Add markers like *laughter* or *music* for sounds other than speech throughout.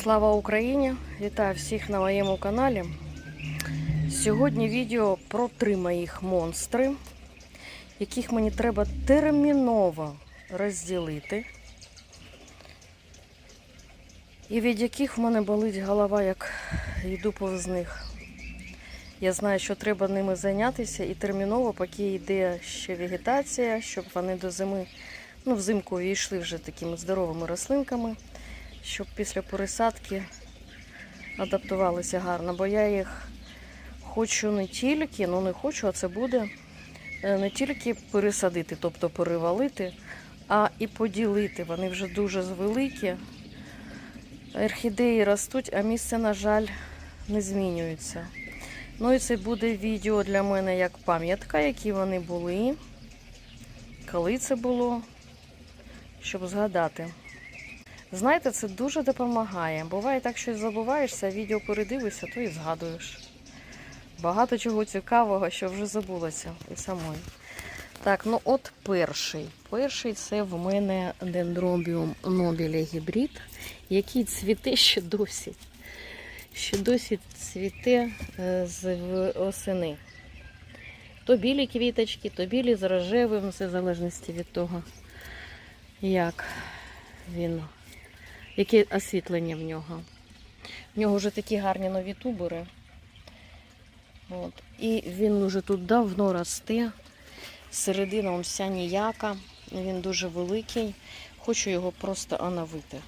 Слава Україні! Вітаю всіх на моєму каналі. Сьогодні відео про три моїх монстри, яких мені треба терміново розділити, і від яких в мене болить голова, як йду повз них. Я знаю, що треба ними зайнятися і терміново, поки йде ще вегетація, щоб вони до зими, ну, взимку війшли вже такими здоровими рослинками щоб після пересадки адаптувалися гарно, бо я їх хочу не тільки, ну не хочу, а це буде е, не тільки пересадити, тобто перевалити, а і поділити. Вони вже дуже великі. Орхідеї ростуть, а місце, на жаль, не змінюється. Ну і це буде відео для мене як пам'ятка, які вони були, коли це було, щоб згадати. Знаєте, це дуже допомагає. Буває так, що забуваєшся, відео передивишся, то і згадуєш. Багато чого цікавого, що вже забулося і самої. Так, ну от перший. Перший це в мене дендробіум нобіля гібрид, який цвіте ще досі. Ще досі цвіте е, з осени. То білі квіточки, то білі з рожевим, все в залежності від того, як він яке освітлення в нього. В нього вже такі гарні нові тубери. От. І він вже тут давно росте. Середина вся ніяка. Він дуже великий. Хочу його просто оновити.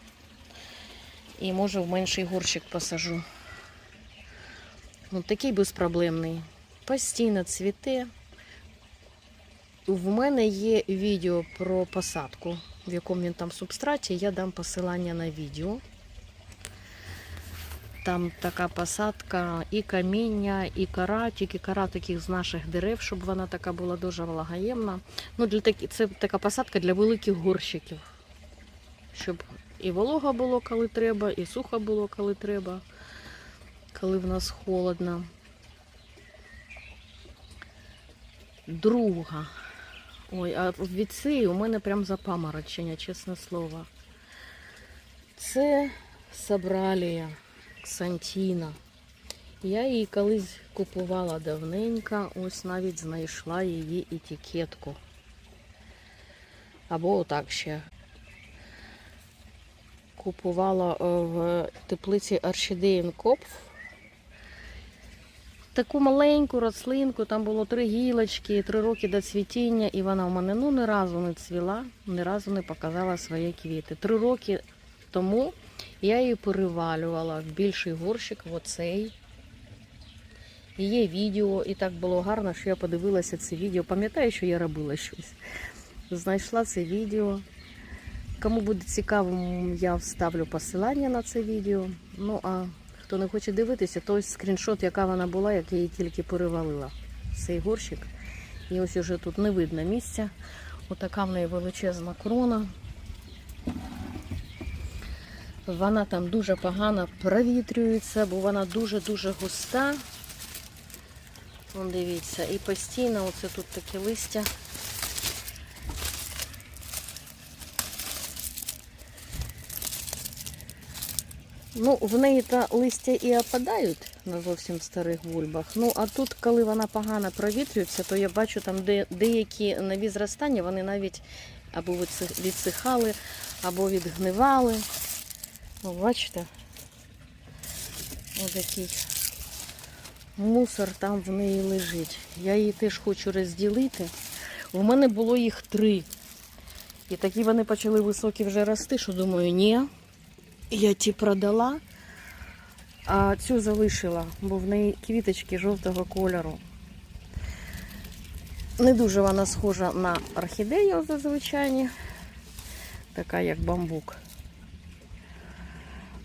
І може в менший горщик посажу. Ну, такий безпроблемний. Постійно цвіте. В мене є відео про посадку в якому він там субстраті, я дам посилання на відео. Там така посадка і каміння, і кора, тільки кора таких з наших дерев, щоб вона така була дуже влагоємна. Ну, для такі, Це така посадка для великих горщиків. Щоб і волога було, коли треба, і сухо було, коли треба, коли в нас холодно. Друга. Ой, а від цієї у мене прям запаморочення, чесне слово. Це Сабралія Ксантіна. Я її колись купувала давненько, ось навіть знайшла її етикетку. Або отак ще. Купувала е, в теплиці Аршідеїн Копф таку маленьку рослинку, там було три гілочки, три роки до цвітіння, і вона в мене ну ні разу не цвіла, ні разу не показала свої квіти. Три роки тому я її перевалювала в більший горщик, в оцей. Є відео, і так було гарно, що я подивилася це відео. Пам'ятаю, що я робила щось. Знайшла це відео. Кому буде цікаво, я вставлю посилання на це відео. Ну а Хто не хоче дивитися, то ось скріншот, яка вона була, як я її тільки перевалила. Цей горщик. І ось уже тут не видно місця. Отака в неї величезна крона. Вона там дуже погано провітрюється, бо вона дуже-дуже густа. Дивіться, і постійно оце тут таке листя. Ну, в неї та листя і опадають на зовсім старих бульбах. Ну, а тут, коли вона погано провітрюється, то я бачу там де, деякі нові зростання, вони навіть або відсихали, або відгнивали. Ну, бачите? Ось такий мусор там в неї лежить. Я її теж хочу розділити. У мене було їх три. І такі вони почали високі вже рости, що думаю, ні. Я ті продала, а цю залишила, бо в неї квіточки жовтого кольору. Не дуже вона схожа на орхідею зазвичай, така як бамбук.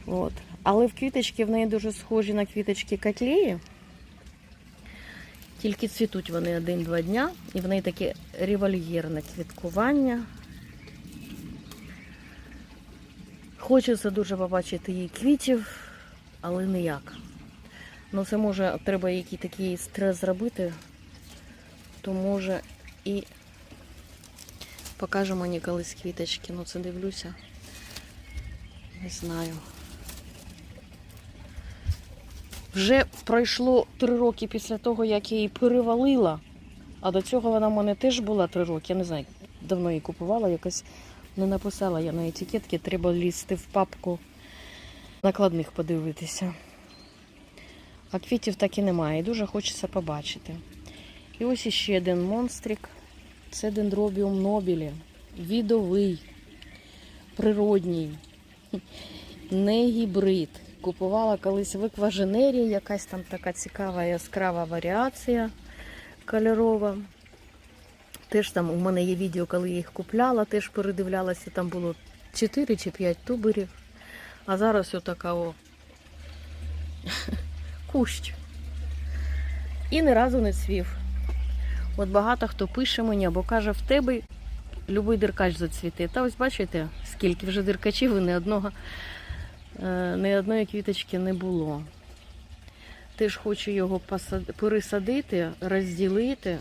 От. Але в квіточки в неї дуже схожі на квіточки котлеї. Тільки цвітуть вони один-два дня, і в неї таке револьєрне квіткування. Хочеться дуже побачити її квітів, але ніяк. Ну це може, треба який такий стрес зробити, то може і покаже мені колись квіточки. Ну це дивлюся. Не знаю. Вже пройшло три роки після того, як я її перевалила. А до цього вона в мене теж була три роки. Я не знаю, давно її купувала, якось не написала я на етикетки, треба лізти в папку накладних подивитися. А квітів так і немає, і дуже хочеться побачити. І ось іще один монстрик. Це дендробіум нобілі. Відовий, природній, не гібрид. Купувала колись в екваженері, якась там така цікава яскрава варіація кольорова. Теж там у мене є відео, коли я їх купляла, теж передивлялася, там було 4 чи 5 туберів. А зараз отака о *laughs* кущ. І ні разу не цвів. От багато хто пише мені або каже, в тебе любий диркач зацвіте. Та ось бачите, скільки вже диркачів і ні одного, е, ні одної квіточки не було. Теж хочу його пересадити, розділити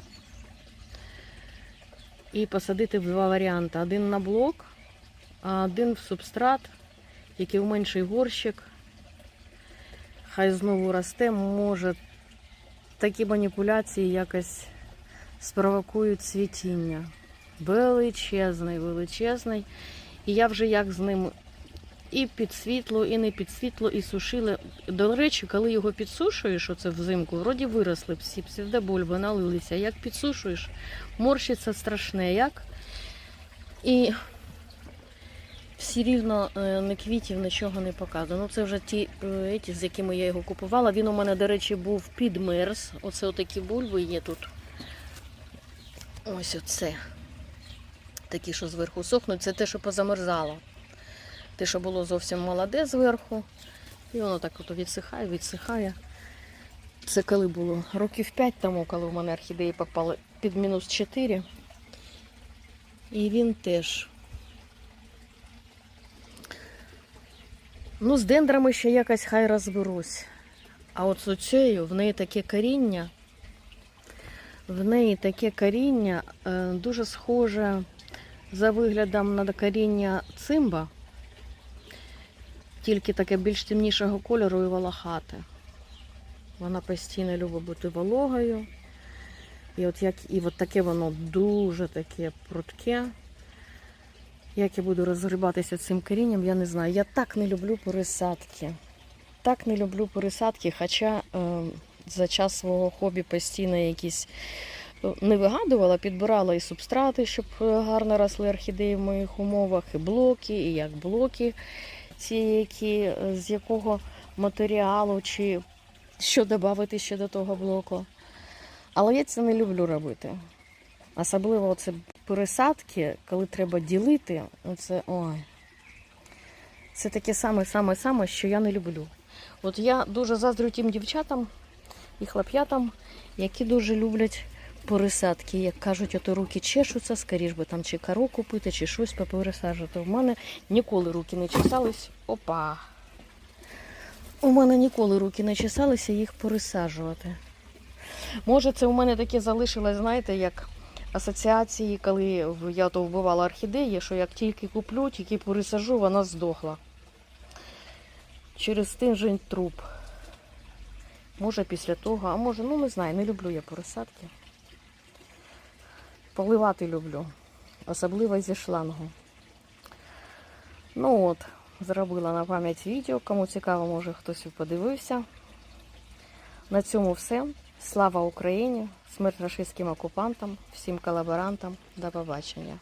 і посадити в два варіанти. Один на блок, а один в субстрат, який в менший горщик. Хай знову росте, може такі маніпуляції якось спровокують цвітіння. Величезний, величезний. І я вже як з ним і під світло, і не під світло, і сушила. До речі, коли його підсушуєш, оце взимку, вроді виросли всі псевдобульби, налилися. Як підсушуєш, морщиться страшне, як. І всі рівно не квітів, нічого не показує. Ну це вже ті, е, ті, з якими я його купувала. Він у мене, до речі, був підмерз. Оце отакі бульби є тут. Ось оце. Такі, що зверху сохнуть, це те, що позамерзало. Те, що було зовсім молоде зверху. І воно так от відсихає, відсихає. Це коли було років 5 тому, коли в мене орхідеї попали під мінус 4. І він теж. Ну, з дендрами ще якось хай розберусь. А от з оцею в неї таке коріння. В неї таке коріння е, дуже схоже за виглядом на коріння цимба, тільки таке більш темнішого кольору і волохате. Вона постійно любить бути вологою. І от як і от таке воно дуже таке прудке. Як я буду розгрібатися цим корінням, я не знаю. Я так не люблю пересадки. Так не люблю пересадки, хоча е, за час свого хобі постійно якісь е, не вигадувала, підбирала і субстрати, щоб е, гарно росли орхідеї в моїх умовах, і блоки, і як блоки, які, е, з якого матеріалу, чи що додати ще до того блоку. Але я це не люблю робити. Особливо це пересадки, коли треба ділити, оце ой. Це таке саме-саме-саме, що я не люблю. От я дуже заздрю тим дівчатам і хлоп'ятам, які дуже люблять пересадки. Як кажуть, ото руки чешуться, скоріш би там чи кору купити, чи щось попересаджувати. У мене ніколи руки не чесались. Опа! У мене ніколи руки не чесалися їх пересаджувати. Може, це у мене таке залишилось, знаєте, як асоціації, коли я то вбивала орхідеї, що як тільки куплю, тільки пересажу, вона здохла. Через тиждень труп. Може після того, а може, ну не знаю, не люблю я пересадки. Поливати люблю, особливо зі шлангу. Ну от, зробила на пам'ять відео. Кому цікаво, може хтось подивився. На цьому все. Слава Україні! Смерть рашистським окупантам, всім колаборантам. До побачення.